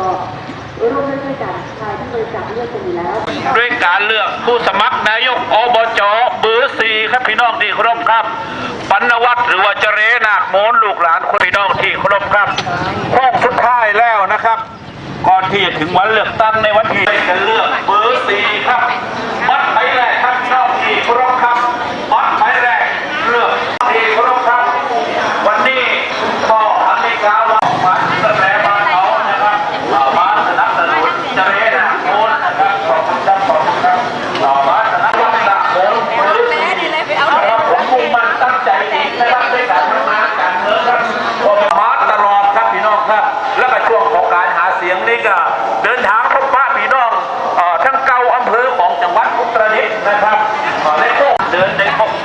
ก็ร่วมด้วยช่วยกันใครที่บริจาคเลือดกันอยู่แล้ว ด้วยการเลือกผู้สมัครนายกอบจเบอร์สีครับพี่น้องที่เคารพครับปัณวัตรหรือว่าเจเรนาคโมนลูกหลานคนพี่น้องที่เคารพครับโค้งสุดท้ายแล้วนะครับ ก่อนที่จะถึงวันเลือกตั้งในวันที่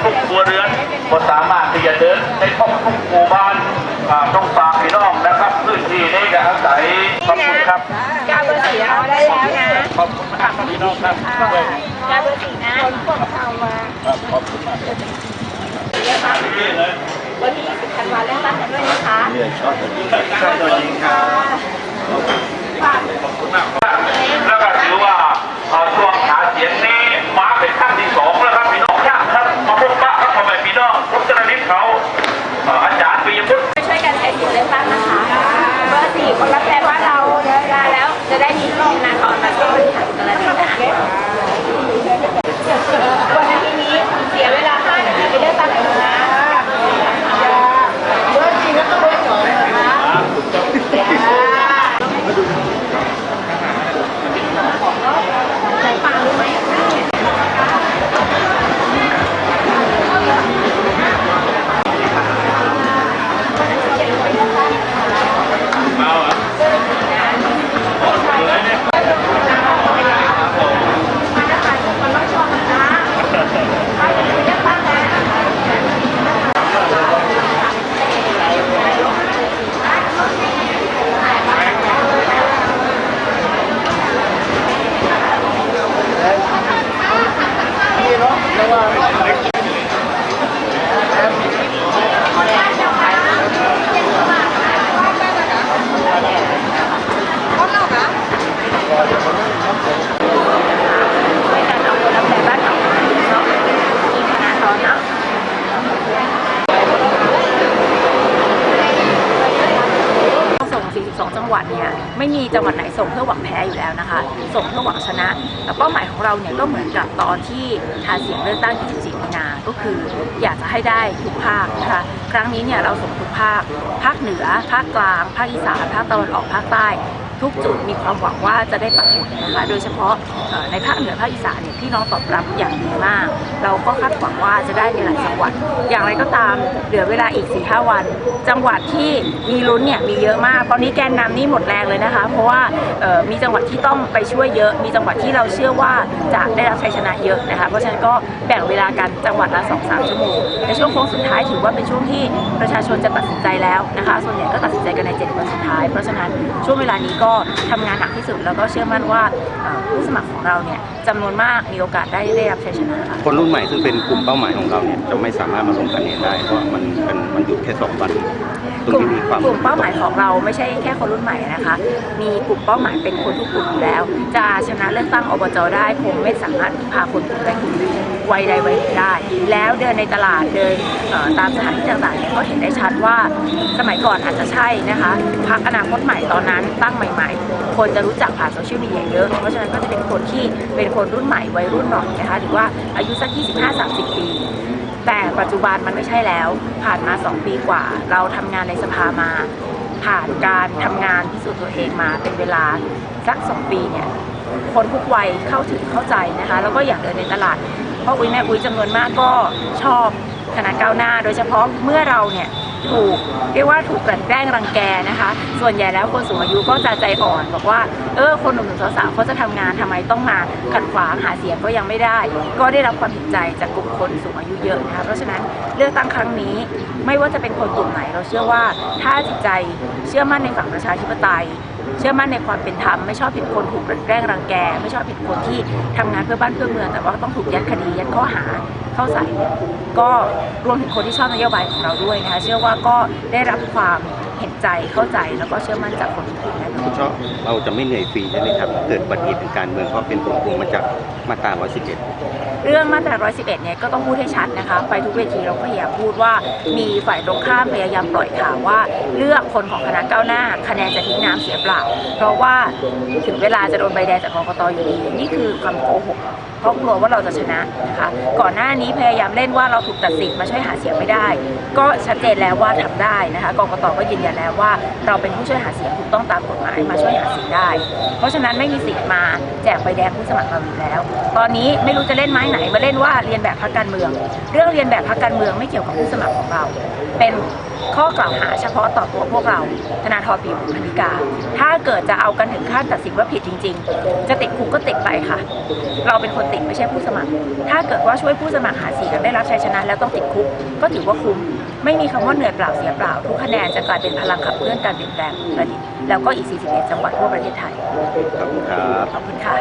ทุกครัวเรือนก็สามารถที่จะเดินในครบทุกหมู่บ้านอ่าต้องฝากพี่น้องนะครับพื้นที่นี้ก็อาศัยขอบคุณครับกาเบอร์สี่เอาได้แล้วนะขอบคุณมากครับพี่น้องครับกาเบอร์สี่นะคนพวกเขามาครับขอบคุณมากเยอะมากวันที่20ธันวาเลือกตั้งกันด้วยนะคะฝาก แล้วก็ถือว่าเอ่อช่วงหาเสียงนี้มาเป็นขั้นที่สองแล้วครับพี่น้องยากครับมาพบปะครับพ่อแม่พี่น้องพุทธนิตเขาเอ่ออาจารย์ปิยพุทธ ช่วยกันใช้สิทธิ์เลือกตั้งนะคะ เบอร์สี่คนรับแจ้งว่าเราเดินได้แล้ว จะได้มีที่นาตอนมาช่วยบริหารกันแล้วนะคะวันอาทิตย์นี้เสียเวลา5นาทีไปเลือกตั้งกันนะเบอร์สี่แล้วก็เบอร์สองนะคะ ช่วยกันเอาคนรับแจ้งบ้านเราเนาะมีคณะตอนเนาะ ส่ง 42 จังหวัดเนี่ย ไม่มีจังหวัดไหนส่งเพื่อหวังแพ้อยู่แล้วนะคะ ส่งเพื่อหวังชนะแต่เป้าหมายของเราเนี่ยก็เหมือนกับตอนที่หาเสียงเลือกตั้ง 24 มีนา ก็คืออยากจะให้ได้ทุกภาคนะคะครั้งนี้เนี่ยเราส่งทุกภาค ภาคเหนือ ภาคกลาง ภาคอีสาน ภาคตะวันออก ภาคใต้ ทุกจุดมีความหวังว่าจะได้ปักหมุดนะคะ โดยเฉพาะในภาคเหนือภาคอีสานเนี่ยพี่น้องตอบรับอย่างดีมาก เราก็คาดหวังว่าจะได้ในหลายจังหวัด อย่างไรก็ตามเหลือเวลาอีก4-5วัน จังหวัดที่มีลุ้นเนี่ยมีเยอะมาก ตอนนี้แกนนำนี่หมดแรงเลยนะคะ เพราะว่ามีจังหวัดที่ต้องไปช่วยเยอะ มีจังหวัดที่เราเชื่อว่าจะได้รับชัยชนะเยอะนะคะ เพราะฉะนั้นก็แบ่งเวลากันจังหวัดละ2-3ชั่วโมงในช่วงโค้งสุดท้ายถือว่าเป็นช่วงที่ประชาชนจะตัดสินใจแล้วนะคะ ส่วนใหญ่ก็ตัดสินใจกันใน7วันสุดท้าย เพราะฉะนั้นช่วงเวลานี้ก็ทำงานหนักที่สุด แล้วก็เชื่อมั่นว่าเอ่อผู้สมัครของเราเนี่ยจำนวนมากมีโอกาสได้ได้รับชัยชนะค่ะคนรุ่นใหม่ซึ่งเป็นกลุ่มเป้าหมายของเราเนี่ยจะไม่สามารถมาลงคะแนนได้เพราะมันเป็นมันหยุดแค่สองวันตรงกลุ่มที่มีความกลุ่มเป้าหมายของเราไม่ใช่แค่คนรุ่นใหม่นะคะ มีกลุ่มเป้าหมายเป็นคนทุกกลุ่มอยู่แล้ว จะชนะเลือกตั้งอบจได้คงไม่สามารถพาคนกลุ่มใดกลุ่มหนึ่งวัยใดวัยหนึ่งได้ แล้วเดินในตลาดเดินเอ่อตามสถานที่ต่างๆเนี่ยก็เห็นได้ชัดว่าสมัยก่อนอาจจะใช่นะคะพักอนาคตใหม่ตอนนั้นตั้งใหม่ๆ คนจะรู้จักผ่านโซเชียลมีเดียเยอะ เพราะฉะนั้นก็จะเป็นคนที่เป็นคนรุ่นใหม่วัยรุ่นหน่อยนะคะหรือว่าอายุสัก 25-30 ปี แต่ปัจจุบันมันไม่ใช่แล้ว ผ่านมา 2 ปีกว่า เราทำงานในสภามา ผ่านการทำงานพิสูจน์ตัวเองมาเป็นเวลาสัก 2 ปีเนี่ยคนทุกวัยเข้าถึงเข้าใจนะคะ แล้วก็อยากเดินในตลาดเพราะอุ้ยแม่อุ้ยจำนวนมากก็ชอบคณะก้าวหน้า โดยเฉพาะเมื่อเราเนี่ย ถูกเรียกว่าถูกกลั่นแกล้งรังแกนะคะ ส่วนใหญ่แล้วคนสูงอายุก็จะใจอ่อน บอกว่าเออคนหนุ่มสาวๆเขาจะทำงานทำไมต้องมาขัดขวางหาเสียงก็ยังไม่ได้ ก็ได้รับความผิดใจจากกลุ่มคนสูงอายุเยอะนะคะเพราะฉะนั้นเลือกตั้งครั้งนี้ไม่ว่าจะเป็นคนกลุ่มไหนเราเชื่อว่าถ้าจิตใจเชื่อมั่นในฝั่งประชาธิปไตย เชื่อมั่นในความเป็นธรรมไม่ชอบเห็นคนถูกกลั่นแกล้งรังแก ไม่ชอบเห็นคนที่ทำงานเพื่อบ้านเพื่อเมืองแต่ว่าต้องถูกยัดคดียัดข้อหาเข้าใส่ ก็รวมถึงคนที่ชอบนโยบายของเราด้วยนะคะเชื่อว่าก็ได้รับความ ห็นใจเข้าใจแล้วก็เชื่อมั่นจากคนอื่นๆแน่นอนชอบเราจะไม่เหนื่อยฟรีใช่ไหมครับ เกิดอุบัติเหตุทางการเมืองเพราะเป็นผลพวงมาจากมาตรา 111 เรื่องมาตรา 111 เนี่ยก็ต้องพูดให้ชัดนะคะ ไปทุกเวทีเราก็พยายามพูดว่ามีฝ่ายตรงข้ามพยายามปล่อยข่าวว่า เลือกคนของคณะก้าวหน้า คะแนนจะทิ้งน้ำเสียเปล่า เพราะว่าถึงเวลาจะโดนใบแดงจากกกตอยู่ดีนี่คือความโกหกเพราะกลัวว่าเราจะชนะนะคะก่อนหน้านี้พยายามเล่นว่าเราถูกตัดสิทธิ์มาช่วยหาเสียงไม่ได้ ก็ชัดเจนแล้วว่าทำได้นะคะกกตก็ยืนยันแล้วว่าเราเป็นผู้ช่วยหาเสียงถูกต้องตามกฎหมายมาช่วยหาเสียงได้ เพราะฉะนั้นไม่มีสิทธิ์มาแจกใบแดงผู้สมัครเราอยู่แล้ว ตอนนี้ไม่รู้จะเล่นไม้ไหนมาเล่นว่าเรียนแบบพรรคการเมือง เรื่องเรียนแบบพรรคการเมืองไม่เกี่ยวกับผู้สมัครของเรา เป็น ข้อกล่าวหาเฉพาะต่อตัวพวกเรา ธนาธรปีบุคณิกา ถ้าเกิดจะเอากันถึงขั้นตัดสินว่าผิดจริง ๆ จะติดคุกก็ติดไปค่ะ เราเป็นคนติดไม่ใช่ผู้สมัคร ถ้าเกิดว่าช่วยผู้สมัครหาเสียงได้รับชัยชนะแล้วต้องติดคุก ก็ถือว่าคุ้ม ไม่มีคำว่าเหนื่อยเปล่าเสียเปล่า ทุกคะแนนจะกลายเป็นพลังขับเคลื่อนการเปลี่ยนแปลงของประเทศแล้วก็อีก 41 จังหวัดทั่วประเทศไทย ขอบคุณครับ ขอบคุณค่ะ